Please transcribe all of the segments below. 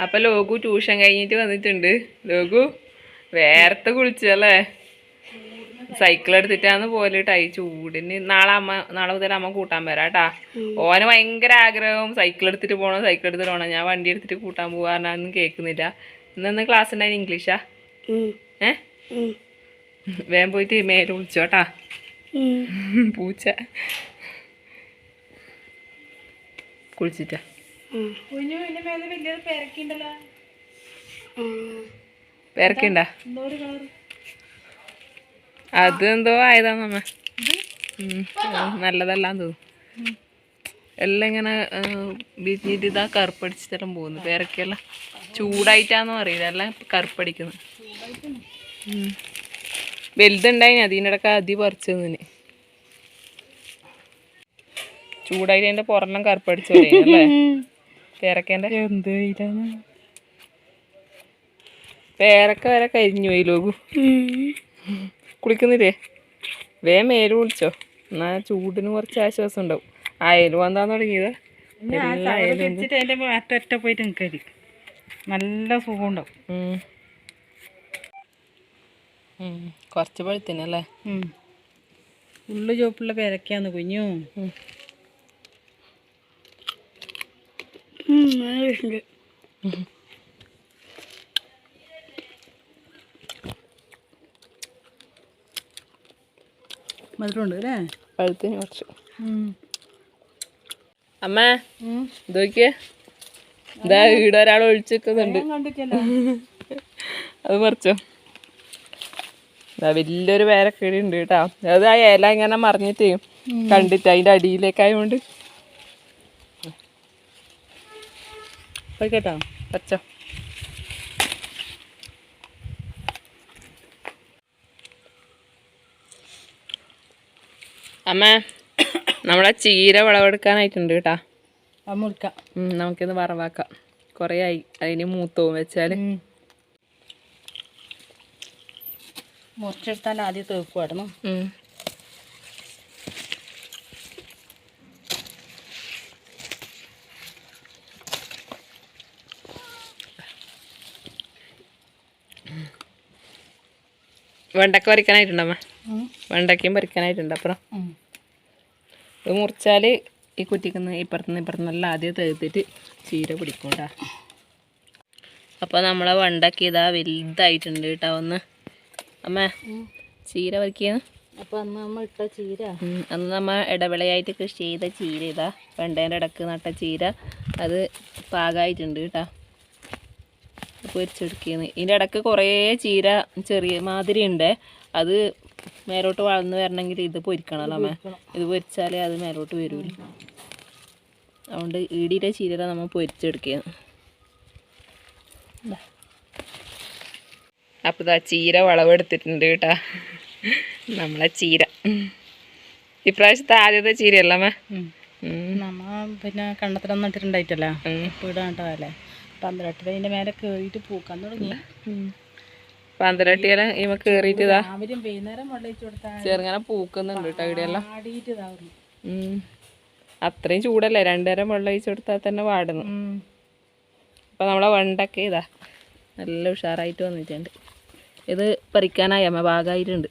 അപ്പൊ ലോകു ട്യൂഷൻ കഴിഞ്ഞിട്ട് വന്നിട്ടുണ്ട്. ലോകു വേർത്ത് കുളിച്ചല്ലേ സൈക്കിൾ എടുത്തിട്ടാന്ന് പോലിട്ടായി ചൂടിന് നാളെ അമ്മ നാളെ മുതൽ അമ്മ കൂട്ടാൻ വരാം കേട്ടാ ഓന് ഭയങ്കര ആഗ്രഹവും സൈക്കിൾ എടുത്തിട്ട് പോകണം സൈക്കിൾ എടുത്തിട്ട് പോകണം ഞാൻ വണ്ടി എടുത്തിട്ട് കൂട്ടാൻ പോകാനൊന്നും കേൾക്കുന്നില്ല. ഇന്ന് ക്ലാസ് ഉണ്ടായി ഇംഗ്ലീഷാ? ഏ? വേഗം പോയിട്ട് മേലെ വിളിച്ചോട്ടാ പൂച്ച. കുളിച്ചിട്ടാ. കുഞ്ഞു ഇതിന്റെ മേലെ വലിയൊരു പെരക്കുണ്ടല്ലോ. പേരക്കുണ്ട? എന്തോ ഒരു കളർ അത് എന്തോ ആയതാന്നമ്മ അമ്മ നല്ലതല്ലാന്ന് തോന്നുന്നു. എല്ലാം ഇങ്ങനെ ബിരിഞ്ഞിട്ട് ഇതാ കറുപ്പടിച്ചിട്ടെല്ലാം പോകുന്നു. പേരക്കെല്ലാം ചൂടായിട്ടാന്നോ അറിയില്ല. എല്ലാം കറുപ്പടിക്കുന്നു. വലുതുണ്ടായി വലുതുണ്ടായിന്. അതിന്റെ ഇടയ്ക്ക് അതി പറിച്ചു തന്നെ. ചൂടായിട്ട് അതിന്റെ പുറമെല്ലാം കറുപ്പടിച്ചു അല്ലേ പേരക്കേന്റെ? എന്ത് പേരക്ക വരെ കരിഞ്ഞു പോയി ലോകു കുളിക്കുന്നില്ലേ? വേ മേൽ കുളിച്ചോ. എന്നാ ചൂടിന് കുറച്ച് ആശ്വാസം ഉണ്ടാവും. അയൽ വന്നാന്ന് തുടങ്ങിയത്. അറ്റൊറ്റ പോയിട്ട് നിൽക്കരി നല്ല സുഖം ഉണ്ടാവും. കുറച്ച് പഴുത്തിനല്ലേ? ഉള്ളു ചോപ്പുള്ള പേരക്കാന്ന് കുഞ്ഞു. മധുരമുണ്ട് അല്ലേ? പഴുത്തിന് കുറച്ച്. അമ്മ നോക്കിയേ. ഇതാ ഇവിടെ ഒരാൾ ഒഴിച്ചു വെക്കുന്നുണ്ട് കണ്ടിട്ടല്ലോ. അത് മറിച്ചോ വലിയൊരു പേരക്കേടി ഉണ്ട് കേട്ടോ. അത് ആ ഇല ഇങ്ങനെ മറിഞ്ഞിട്ട് കണ്ടിട്ട് അതിന്റെ അടിയിലേക്കായോണ്ട് കേട്ടോ പച്ച. അമ്മ നമ്മളെ ചീര വിളവെടുക്കാനായിട്ടുണ്ട് കേട്ടാ. മുറിക്കാം. നമുക്കിന്ന് വറവാക്കാം. കുറേ ആയി. അതിന് മൂത്തവും വെച്ചാൽ മുറിച്ചെടുത്താൽ ആദ്യം തേക്കുവാടണം വെണ്ടക്ക പറിക്കാനായിട്ടുണ്ടമ്മ വെണ്ടക്കയും പറിക്കാനായിട്ടുണ്ട് അപ്പുറം? ഇത് മുറിച്ചാൽ ഈ കുറ്റിക്കുന്ന ഇപ്പുറത്തുനിന്ന് നല്ല ആദ്യം തീർത്തിട്ട് ചീര പിടിക്കൂട്ടാ. കേട്ടോ അപ്പോൾ നമ്മളെ വെണ്ടക്ക ഇതാ വലുതായിട്ടുണ്ട് കേട്ടോ ഒന്ന്. അമ്മ ചീര പറിക്കുന്നു അപ്പൊ അന്ന് നമ്മൾ ഇട്ട ചീര. അന്ന് നമ്മൾ ഇടവിളയായിട്ട് കൃഷി ചെയ്ത ചീര ഇതാ വെണ്ടേന്റെ ഇടയ്ക്ക് നട്ട ചീര. അത് പാകമായിട്ടുണ്ട് കേട്ടോ. പൊരിച്ചെടുക്കുന്നു. ഇതിന്റെ ഇടയ്ക്ക് കുറേ ചീര ചെറിയ മാതിരി ഉണ്ട് അത് മേലോട്ട് വളർന്ന് വരണമെങ്കിൽ ഇത് പൊരിക്കണമല്ലോ അമ്മ. ഇത് പൊരിച്ചാലേ അത് മേലോട്ട് വരൂല്ല അതുകൊണ്ട് ഇടിയിലെ ചീര നമ്മൾ പൊരിച്ചെടുക്കുകയാണ് അപ്പോൾ ഇതാ ചീര വളവെടുത്തിട്ടുണ്ട് കേട്ടാ. നമ്മളെ ചീര. ഇപ്രാവശ്യത്തെ ആദ്യത്തെ ചീരയല്ലേ അമ്മ? നമ്മ പിന്നെ കണ്ടത്തിലൊന്നും ഇട്ടിട്ടുണ്ടായിട്ടല്ലേ. ഇപ്പം ഇടാണ്ടല്ലേ പന്ത്രട്ടിൽ അതിന്റെ മേലെ കേറിയിട്ട് പൂക്കാൻ തുടങ്ങി. പന്തരട്ടിയെല്ലാം ഇവ കയറിയിട്ട് ഇതാ. രാവിലെയും വൈകുന്നേരം വെള്ളയിച്ചു കൊടുത്താൽ ചെറുങ്ങനെ പൂക്കുന്നുണ്ട് കേട്ടോ ഇവിടെയെല്ലാം. ആടിയിട്ട് ഇതാവുന്നു. അത്രയും ചൂടല്ലേ? രണ്ടുനേരം വെള്ളം ഒഴിച്ചു കൊടുത്താൽ തന്നെ വാടുന്നു അപ്പോൾ നമ്മളെ വണ്ടൊക്കെ ഇതാ. നല്ല ഉഷാറായിട്ട് വന്നിട്ടുണ്ട്. ഇത് പറിക്കാനായി. അമ്മ ഭാഗമായിട്ടുണ്ട്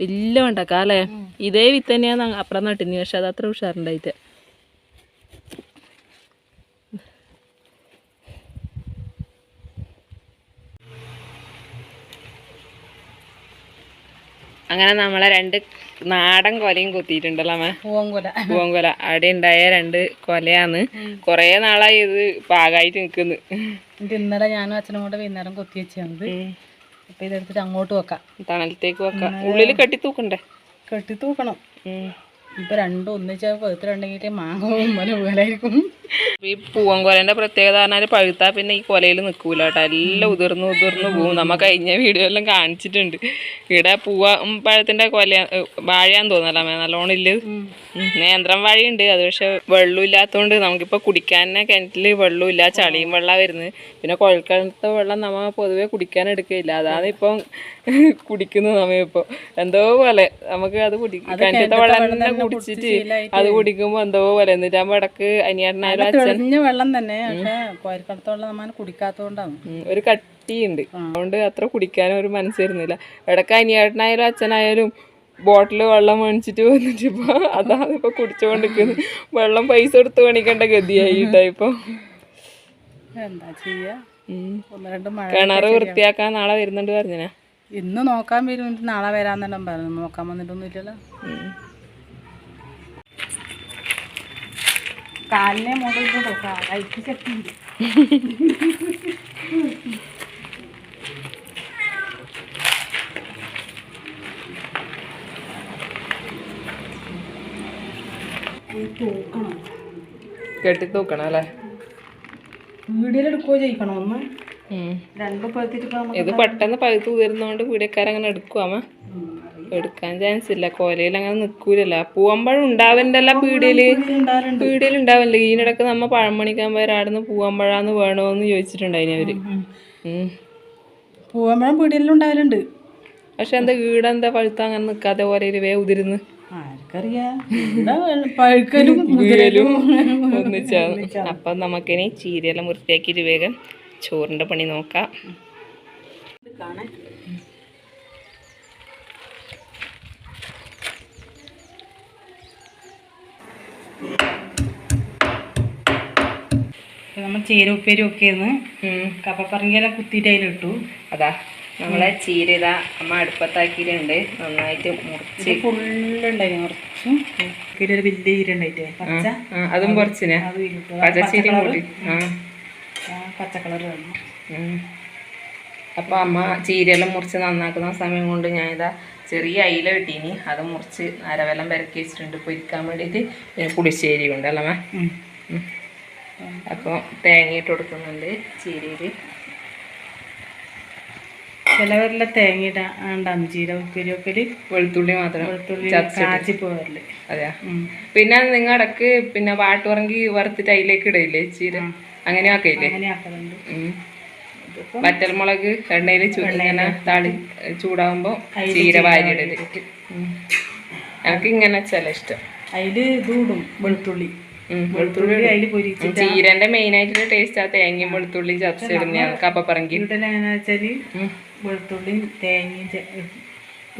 വലിയ വണ്ടക്കാ അല്ലേ? ഇതേ വിത്ത് തന്നെയാണ് അപ്പുറം നട്ടിന്. പക്ഷെ അത് അത്ര ഉഷാറുണ്ടായിട്ട് അങ്ങനെ നമ്മളെ രണ്ട് നാടൻ കൊലയും കുത്തിയിട്ടുണ്ടല്ലോ അമ്മ. പൂവങ്കുല പൂവൻകൊല. അവിടെ ഉണ്ടായ രണ്ട് കൊലയാണ്. കൊറേ നാളായി ഇത് പാകായിട്ട് നിൽക്കുന്നു. ഇത് ഇന്നലെ ഞാനും അച്ഛനും കൂടെ വൈകുന്നേരം കൊത്തി വെച്ചത്. അപ്പൊ ഇതെടുത്തിട്ട് അങ്ങോട്ട് വെക്കാം. തണലത്തേക്ക് വെക്കാം. ഉള്ളിൽ കെട്ടി തൂക്കണ്ടേ? കെട്ടി തൂക്കണം. ഉം. ഇപ്പൊ രണ്ടും ഒന്നിച്ച പഴുത്തിട്ടുണ്ടെങ്കിൽ മാങ്ങ ഉമ്മന പോലായിരിക്കും ഈ പൂവൻകൊലന്റെ പ്രത്യേകത പറഞ്ഞാൽ പഴുത്താ പിന്നെ ഈ കൊലയിൽ നിൽക്കൂല കേട്ടോ. എല്ലാം ഉതിർന്ന് ഉതിർന്ന് പോവും. നമ്മ കഴിഞ്ഞ വീഡിയോ എല്ലാം കാണിച്ചിട്ടുണ്ട്. ഇവിടെ പൂവ പഴത്തിന്റെ കൊല വാഴയാന്ന് തോന്നല നല്ലോണം ഇല്ല? നേന്ത്രം വാഴയുണ്ട്. അത് പക്ഷെ വെള്ളം ഇല്ലാത്തതുകൊണ്ട് നമുക്കിപ്പോൾ കിണറ്റിൽ കിണറ്റിൽ വെള്ളമില്ല ചളിയും വെള്ളം വരുന്നത്. പിന്നെ കുഴൽക്കിണത്തെ വെള്ളം നമ്മ പൊതുവെ കുടിക്കാൻ എടുക്കില്ല അതാണ് ഇപ്പം കുടിക്കുന്നത് സമയം ഇപ്പോൾ എന്തോ പോലെ. നമുക്ക് അത് കുടിക്കും കിണറ്റത്തെ വെള്ളം തന്നെ കുടിച്ചിട്ട് അത് കുടിക്കുമ്പോ എന്തോ പോലെ. എന്നിട്ട് ഇടയ്ക്ക് അനിയേട്ടനായാലും അച്ഛൻ വെള്ളം തന്നെ. പക്ഷെ നമ്മൾ ഉം, ഒരു കട്ടിയുണ്ട്. അതുകൊണ്ട് അത്ര കുടിക്കാനും ഒരു മനസ്സ് വരുന്നില്ല ഇടയ്ക്ക് അനിയേട്ടനായാലും അച്ഛനായാലും ബോട്ടിൽ വെള്ളം മേടിച്ചിട്ട് വന്നിട്ട് ഇപ്പൊ അതാണ് ഇപ്പൊ കുടിച്ചുകൊണ്ടിരിക്കുന്നത് വെള്ളം പൈസ കൊടുത്ത് മേടിക്കേണ്ട ഗതിയായിട്ടാ ഇപ്പൊ. എന്താ ചെയ്യാ? കിണറ് വൃത്തിയാക്കാൻ നാളെ വരുന്നുണ്ട് പറഞ്ഞാ ഇന്ന് നോക്കാൻ വരും നാളെ വരാന്നെല്ലാം പറഞ്ഞു. നോക്കാൻ വന്നിട്ടൊന്നും ഇല്ലല്ലോ കാലിനെ മുകളിൽ ശക്തിയുണ്ട് തൂക്കണം. കെട്ടി തൂക്കണം അല്ലേ? വീഡിയോയിലെടുക്കുകയോ ചെയ്യിക്കണോ ഒന്ന്? ഇത് പെട്ടെന്ന് പഴുത്ത് ഉതിരുന്നോണ്ട് പീടിയക്കാരങ്ങനെ എടുക്കുവാമ എടുക്കാൻ ചാൻസ് ഇല്ല. കോലയിൽ അങ്ങനെ നിക്കൂലല്ലോ പൂവമ്പഴം ഉണ്ടാവണ്ടല്ല പീടിയിൽ? പീടിയിൽ ഉണ്ടാവില്ല ഈനിടക്ക് നമ്മ പഴം മണിക്കാൻ വരെ ആടുന്ന് പൂവമ്പഴാന്ന് വേണോന്ന് ചോദിച്ചിട്ടുണ്ടായിന് അവർ. പൂവമ്പഴം പീടിയെല്ലാം ഉണ്ടാവലുണ്ട്. പക്ഷെ എന്താ വീടെന്താ പഴുത്ത അങ്ങനെ നിക്കാതെ പോലെ വേ ഉതിരുന്ന്? ഒന്നിച്ചാണ് അപ്പം നമുക്കിനി ചീരയെല്ലാം വൃത്തിയാക്കിയിട്ട് വേഗം ചോറിന്റെ പണി നോക്കാം. നമ്മൾ ചീര ഉപ്പേരി ഒക്കെ ഒന്ന്. കപ്പപ്പറങ്കിയെല്ലാം കുത്തിയിട്ട് അതിലിട്ടു. അതാ നമ്മളെ ചീര ഇതാ അമ്മ അടുപ്പത്താക്കിയിട്ടുണ്ട്. നന്നായിട്ട് മുറിച്ച്. ഫുള്ളുണ്ടായി മുറിച്ചു വലിയ ചീര ഉണ്ടായിട്ടേ അതും കുറച്ചിനെ. പച്ചച്ചീരയും കൂടി ആ. ആ, പച്ച കളർ വേണം ഉം. അപ്പൊ അമ്മ ചീരയെല്ലാം മുറിച്ച് നന്നാക്കുന്ന സമയം കൊണ്ട് ഞാനിതാ ചെറിയ അയില കിട്ടീനി അത് മുറിച്ച് അരവെല്ലാം പെരക്കി വെച്ചിട്ടുണ്ട്. പൊരിക്കാൻ വേണ്ടിയിട്ട് പുളിശ്ശേരി ഉണ്ട് അല്ലേ അമ്മ. അപ്പോൾ തേങ്ങ ഇട്ട് കൊടുക്കുന്നുണ്ട് ചീരയിൽ ചിലവരിലെ തേങ്ങ ഇടാണ്ടാന്ന് ചീര ഉപ്പേരി ഉപ്പേരി വെളുത്തുള്ളി മാത്രം വെളുത്തുള്ളി. കാച്ചി പോവല്ലേ അതെയാ? പിന്നെ നിങ്ങൾ ഇടയ്ക്ക് പിന്നെ വാട്ടുറങ്ങി വറുത്തിട്ട് അതിലേക്ക് ഇടയില്ലേ ചീര? അങ്ങനെ ആക്കയില്ലേ. വറ്റൽമുളക് എണ്ണയിൽ ഇങ്ങനെ താളി ചൂടാവുമ്പോൾ ചീര വാരിയിടൽ. എനിക്ക് ഇങ്ങനെ വെച്ചാല ഇഷ്ടം. അതിൽ ഇതൂടും വെളുത്തുള്ളി. പൊരിച്ച് ചീരന്റെ മെയിൻ ആയിട്ടുള്ള ടേസ്റ്റ്. ആ തേങ്ങയും വെളുത്തുള്ളി ചതച്ചിടുന്ന കപ്പപ്പറങ്കി പറങ്കി വെളുത്തുള്ളിയും തേങ്ങയും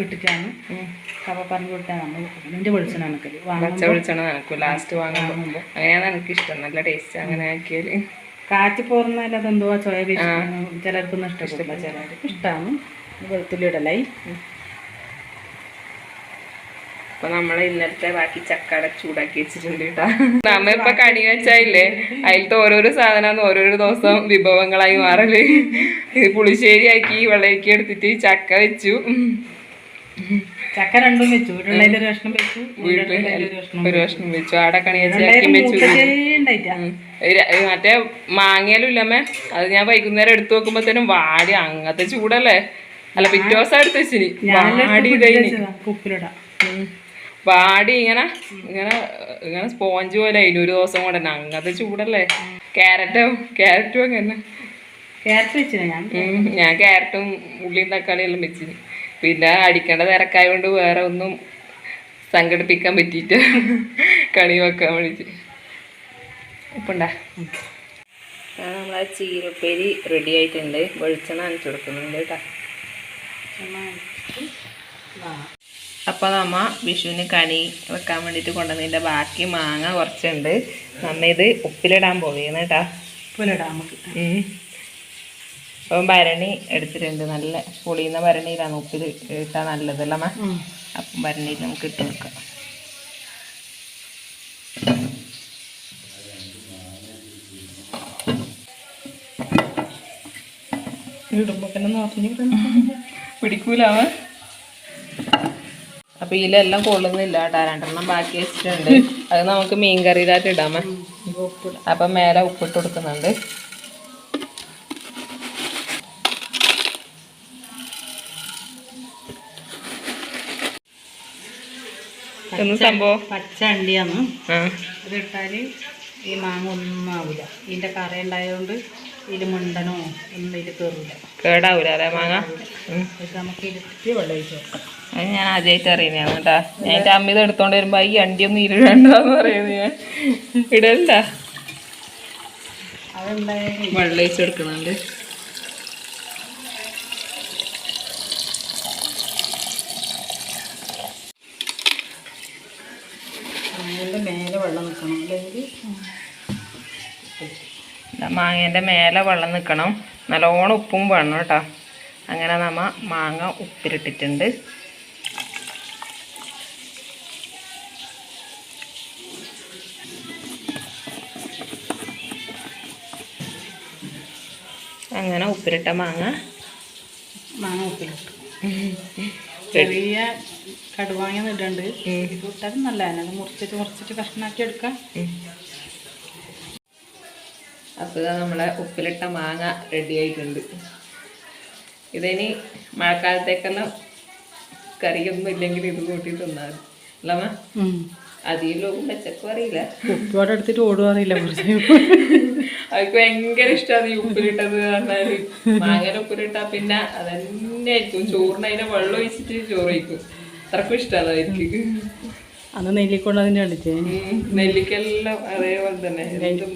ഇട്ടിട്ടാണ്. കപ്പ പറഞ്ഞു കൊടുത്താണ് നമ്മൾ അതിന്റെ വെളിച്ചെണ്ണ നനക്കൽ പച്ച വെളിച്ചെണ്ണ നനക്കും ലാസ്റ്റ് വാങ്ങുമ്പോൾ അങ്ങനെയാണ് എനിക്ക് ഇഷ്ടം നല്ല ടേസ്റ്റ് അങ്ങനെ ആക്കിയാൽ. കാറ്റ് പോർന്നാൽ അതെന്തോ ചോയ ചിലർക്കൊന്നും ഇഷ്ടപ്പെട്ടില്ല ചിലർക്ക് ഇഷ്ടമാണ് വെളുത്തുള്ളി ഇടലായി. അപ്പൊ നമ്മളെ ഇന്നലത്തെ ബാക്കി ചക്കട ചൂടാക്കി വെച്ചിട്ടുണ്ട് കേട്ടാ. നമ്മ ഇപ്പൊ കണി വെച്ചായില്ലേ? അതിലത്തെ ഓരോരോ സാധനം ഓരോരോ ദിവസം വിഭവങ്ങളായി മാറൽ. പുളിശ്ശേരി ആക്കി വെള്ളരിക്ക എടുത്തിട്ട് ചക്ക വെച്ചു. ചക്ക രണ്ടും വെച്ചു. വീട്ടിലുള്ളതിൽ ഒരു കഷ്ണം വെച്ചു. ഒരു കഷ്ണം വെച്ചു. ആടെ മറ്റേ മാങ്ങയിലും ഇല്ലമ്മേ അത് ഞാൻ വൈകുന്നേരം എടുത്തു നോക്കുമ്പോഴത്തേനും വാടി അങ്ങനത്തെ ചൂടല്ലേ? അല്ല പിറ്റേ ദിവസം എടുത്ത് വെച്ചിനി. വാടി ഉപ്പിലിടാം. വാടി ഇങ്ങനെ ഇങ്ങനെ ഇങ്ങനെ സ്പോഞ്ച് പോലെ അതിന് ഒരു ദിവസം കൊണ്ട് തന്നെ. അങ്ങനത്തെ ചൂടല്ലേ? ക്യാരറ്റോ ക്യാരറ്റും അങ്ങനെ. ക്യാരറ്റ് വെച്ചില്ല ഞാൻ. ഞാൻ ക്യാരറ്റും ഉള്ളിയും തക്കാളിയും എല്ലാം വെച്ചിന്. പിന്നെ അടിക്കേണ്ട തിരക്കായതുകൊണ്ട് വേറെ ഒന്നും സംഘടിപ്പിക്കാൻ പറ്റിയിട്ട് കണി വെക്കാൻ വേണ്ടിയിട്ട് ഇപ്പണ്ടാ നമ്മളെ ചീരപ്പേരി റെഡി ആയിട്ടുണ്ട്. വെളിച്ചെണ്ണ അനച്ചു കൊടുക്കുന്നുണ്ട് കേട്ടോ. അപ്പോൾ നമ്മ വിഷുവിന് കണി വെക്കാൻ വേണ്ടിയിട്ട് കൊണ്ടുവന്നതിന്റെ ബാക്കി മാങ്ങ കുറച്ചുണ്ട്. നമ്മ ഇത് ഉപ്പിലിടാൻ പോവുകയാണ് കേട്ടാ. ഉപ്പിലിടാം നമുക്ക് ഉം. അപ്പം ഭരണി എടുത്തിട്ടുണ്ട്. നല്ല പൊളിയുന്ന ഭരണിയിലാണ് ഉപ്പിൽ ഇട്ടാൽ നല്ലതല്ല മാ അപ്പം ഭരണിയിൽ നമുക്ക് ഇട്ട് വെക്കാം ഇടുമ്പോ തന്നെ നോക്കി പിടിക്കൂല അവൻ അപ്പൊ ഇതിലെല്ലാം കൊള്ളുന്നില്ല കേട്ടോ. രണ്ടെണ്ണം ബാക്കി വെച്ചിട്ടുണ്ട്. അത് നമുക്ക് മീൻ കറിയിലായിട്ട് ഇടാമേ അപ്പൊ മേലെ ഉപ്പിട്ട് കൊടുക്കുന്നുണ്ട്. എന്ന് സംഭവം. പച്ച അണ്ടിയാണ്. ഇതിട്ടാൽ ഈ മാങ്ങ ഒന്നും ആവില്ല ഇതിന്റെ കറ ഉണ്ടായതുകൊണ്ട് ഇതിൽ മുണ്ടനോ ഒന്നും ഇതിൽ കയറില്ല കേടാവൂല അല്ലേ മാങ്ങ? നമുക്ക് ഇരുത്തി വെള്ളം ഒഴിച്ചു അത് ഞാൻ ആദ്യമായിട്ട് അറിയുന്നതാണ് കേട്ടാ. ഞാൻ എന്റെ അമ്മ ഇത് എടുത്തോണ്ട് വരുമ്പോൾ ഈ അണ്ടിയൊന്നും ഇരുടണ്ടെന്ന് പറയുന്നത് ഞാൻ ഇടല്ല അതെന്തായാലും വെള്ളം ഒഴിച്ച് കൊടുക്കുന്നുണ്ട് അതിന്റെ മേലെ നിൽക്കണം മാങ്ങേന്റെ മേലെ വെള്ളം നിൽക്കണം നല്ലോണം ഉപ്പും വേണം കേട്ടോ. അങ്ങനെ നമ്മ മാങ്ങ ഉപ്പിലിട്ടിട്ടുണ്ട്. അങ്ങനെ ഉപ്പിലിട്ട മാങ്ങ. മാങ്ങ ഉപ്പിലിട്ടു. ചെറിയ കടുവാങ്ങ ഇടുന്നുണ്ട്. ഇത് ഇട്ടാലും നല്ലതാണ്. അത് മുറിച്ചിട്ട് മുറിച്ചിട്ട് കഷ്ണാക്കി എടുക്കാം. അപ്പോൾ നമ്മളെ ഉപ്പിലിട്ട മാങ്ങ റെഡി ആയിട്ടുണ്ട്. ഇതിനി മഴക്കാലത്തേക്കെല്ലാം കറിയൊന്നും ഇല്ലെങ്കിൽ ഇത് കൂട്ടി തിന്നാൽ അല്ലമ്മ അധികം ലോകം പച്ചക്കും അറിയില്ല. ഉപ്പോടെ എടുത്തിട്ട് ഓടുവാറില്ല കുറച്ച് അവർക്ക് ഭയങ്കര ഇഷ്ടമാണ് ഈ ഉപ്പിലിട്ടത് പറഞ്ഞാൽ. മാങ്ങയുടെ ഉപ്പിലിട്ടാ പിന്നെ അതന്നെ ആയിരിക്കും ചോറിന് അതിനെ വെള്ളം ഒഴിച്ചിട്ട് ചോറ് കഴിക്കും അത്രക്കും ഇഷ്ടമാണ് അവർക്ക് അന്ന് കണ്ടിച്ചേ ഉം. നെല്ലിക്കെല്ലാം അതേപോലെ തന്നെ. എന്തും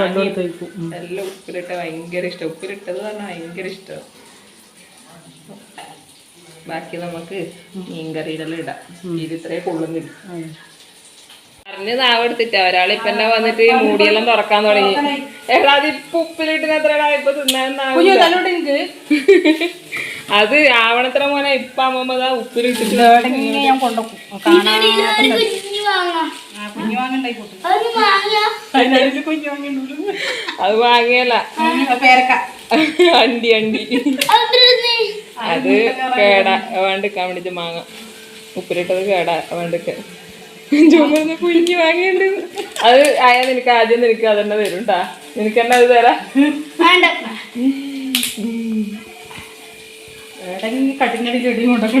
വെള്ളം എടുത്ത് വയ്ക്കും. എല്ലാം ഉപ്പിലിട്ട ഭയങ്കര ഇഷ്ടം. ഉപ്പിലിട്ടത് പറഞ്ഞാൽ ഭയങ്കര ഇഷ്ടം. ബാക്കി നമുക്ക് മീൻകറിയിലെല്ലാം ഇടാം. ഇത് ഇത്രേ കൊള്ളുന്നില്ല. പറഞ്ഞ് നാവെടുത്തിട്ട് ഒരാളിപ്പ എന്നെ വന്നിട്ട് മൂടിയെല്ലാം തുറക്കാൻ തുടങ്ങി. എടാ അതിപ്പൊ ഉപ്പിലിട്ടിന് എത്രടാ ഇപ്പൊ തിന്നാൻ അത് ആവണത്ര മോനെ ഇപ്പൊ അമ്മമ്മ ഉപ്പിലിട്ടിട്ട് ഞാൻ കൊണ്ടുപോകും അത് വാങ്ങിയല്ല. അണ്ടി അണ്ടി. അത് കേടാ വേണ്ടിക്കാൻ വേണ്ടിട്ട് മാങ്ങ. ഉപ്പിലിട്ടത് കേടാ വേണ്ടിക്ക് ചുമന്ന് കുഞ്ഞു വാങ്ങിയുണ്ട് അത് ആയ നിനക്ക് ആദ്യം നിനക്ക് അതന്നെ തരും ട്ടാ. നിനക്ക് തന്നെ അത് തരാ. എവിടെയെങ്കിലും കട്ടിനടിയിൽ ഇടിയും കൊണ്ടൊക്കെ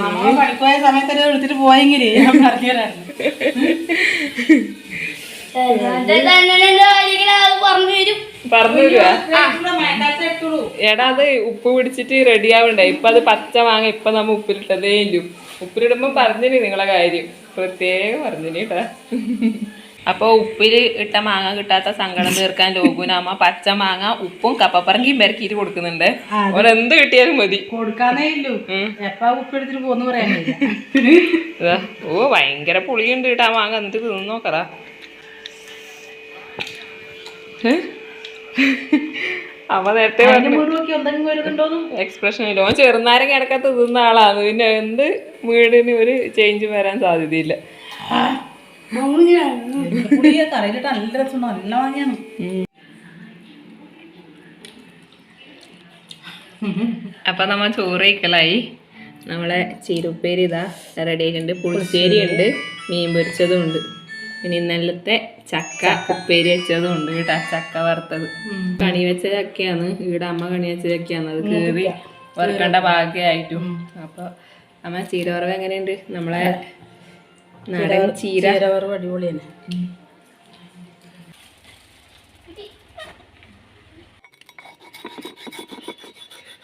അമ്മ പണിപ്പോയ സമയത്ത് എടുത്തിട്ട് പോയെങ്കിലേ ഞാൻ പറഞ്ഞുതരായിരുന്നു. പറഞ്ഞു തരുവാ? എടുത്തോളൂ എടാ അത് ഉപ്പ് പിടിച്ചിട്ട് റെഡി ആവണ്ടേ? ഇപ്പൊ അത് പച്ച വാങ്ങ ഇപ്പൊ നമ്മ ഉപ്പിലിട്ടതേ ഇല്ലു. ഉപ്പിലിടുമ്പോ പറഞ്ഞിന് നിങ്ങളെ കാര്യം. പ്രത്യേകം പറഞ്ഞിന് കേട്ടാ അപ്പൊ ഉപ്പിൽ ഇട്ട മാങ്ങ കിട്ടാത്ത സങ്കടം തീർക്കാൻ ലോകുനാമ പച്ച മാങ്ങ ഉപ്പും കപ്പപ്പറങ്കിയും പെരക്കിയിട്ട് കൊടുക്കുന്നുണ്ട്. ഓൻ എന്ത് കിട്ടിയാലും മതി. ഓ ഭയങ്കര പുളിയുണ്ട് കേട്ടാ മാങ്ങ. എന്നിട്ട് തിന്നു നോക്കറാ അമ്മ നേരത്തെ എക്സ്പ്രഷൻ ഇല്ല. ഓൻ ചെറുനാരങ്ങ ഇടക്കത്ത് തിന്ന ആളാണ്. പിന്നെ എന്ത് വീടിന് ഒരു ചേഞ്ച് വരാൻ സാധ്യതയില്ല. അപ്പൊ നമ്മ ചോറ് കഴിക്കലായി നമ്മളെ ചീരുപ്പേരി ഇതാ റെഡി ആയിട്ടുണ്ട്. പുളിശ്ശേരി ഉണ്ട് മീൻ പൊരിച്ചതും ഉണ്ട്. പിന്നെ ഇന്നലത്തെ ചക്ക ഉപ്പേരി വെച്ചതും ഉണ്ട് കേട്ടാ. ചക്ക വറുത്തത്. കണി വെച്ച ചക്കയാണ്. ഇവിടെ അമ്മ കണി വെച്ച ചക്കയാണ്. അത് കയറി വറുക്കേണ്ട ഭാഗ്യമായിട്ടും. അപ്പൊ അമ്മ ചീരവറവ് എങ്ങനെയുണ്ട്? നമ്മളെ നാടൻ ചീര. ചീരവറവ് അടിപൊളി തന്നെ.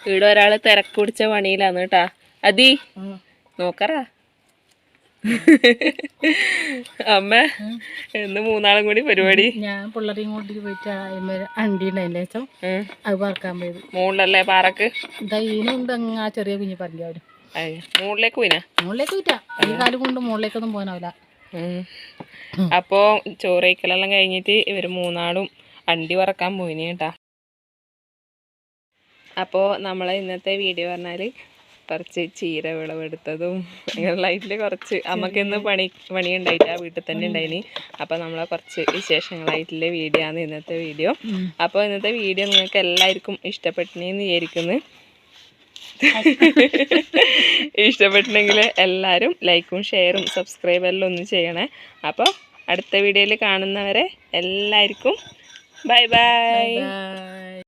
ഇവിടെ ഒരാൾ തിരക്ക് പിടിച്ച പണിയിലാണ് കേട്ടാ. അതി നോക്കറാ. അമ്മ എന്ന് മൂന്നാളും കൂടി പരിപാടി. ഞാൻ പിള്ളേരെയും കൊണ്ട് പോയിട്ട് അണ്ടി ഉണ്ടായില്ലേ. അത് പറക്കാൻ പോയത്. മുകളിലല്ലേ പാറക്ക്? ഇതാ അങ്ങ് ആ ചെറിയ കുഞ്ഞു പറഞ്ഞു അവർ മുകളിലേക്ക് പോയിനാ? മുകളിലേക്ക് പോയിട്ടാ. ഈ കാലം കൊണ്ട് മുകളിലേക്കൊന്നും പോകാനാവില്ല. അപ്പോ ചോറയ്ക്കലെല്ലാം കഴിഞ്ഞിട്ട് ഇവർ മൂന്നാളും അണ്ടി പറക്കാൻ പോയിന് കേട്ടാ. അപ്പോൾ നമ്മളെ ഇന്നത്തെ വീഡിയോ പറഞ്ഞാൽ കുറച്ച് ചീര വിളവെടുത്തതും അങ്ങനെയുള്ള ഇതിൽ കുറച്ച് അമ്മക്കിന്ന് പണി പണിയുണ്ടായിട്ട് ആ വീട്ടിൽ തന്നെ ഉണ്ടായിന്. അപ്പോൾ നമ്മളെ കുറച്ച് വിശേഷങ്ങളായിട്ടുള്ള വീഡിയോ ആണ് ഇന്നത്തെ വീഡിയോ അപ്പോൾ ഇന്നത്തെ വീഡിയോ നിങ്ങൾക്ക് എല്ലാവർക്കും ഇഷ്ടപ്പെട്ടെന്ന് വിചാരിക്കുന്നു. ഇഷ്ടപ്പെട്ടിട്ടുണ്ടെങ്കിൽ എല്ലാവരും ലൈക്കും ഷെയറും സബ്സ്ക്രൈബ് എല്ലാം ഒന്ന് ചെയ്യണേ. അപ്പോൾ അടുത്ത വീഡിയോയിൽ കാണുന്നവരെ എല്ലാവർക്കും ബൈ ബൈ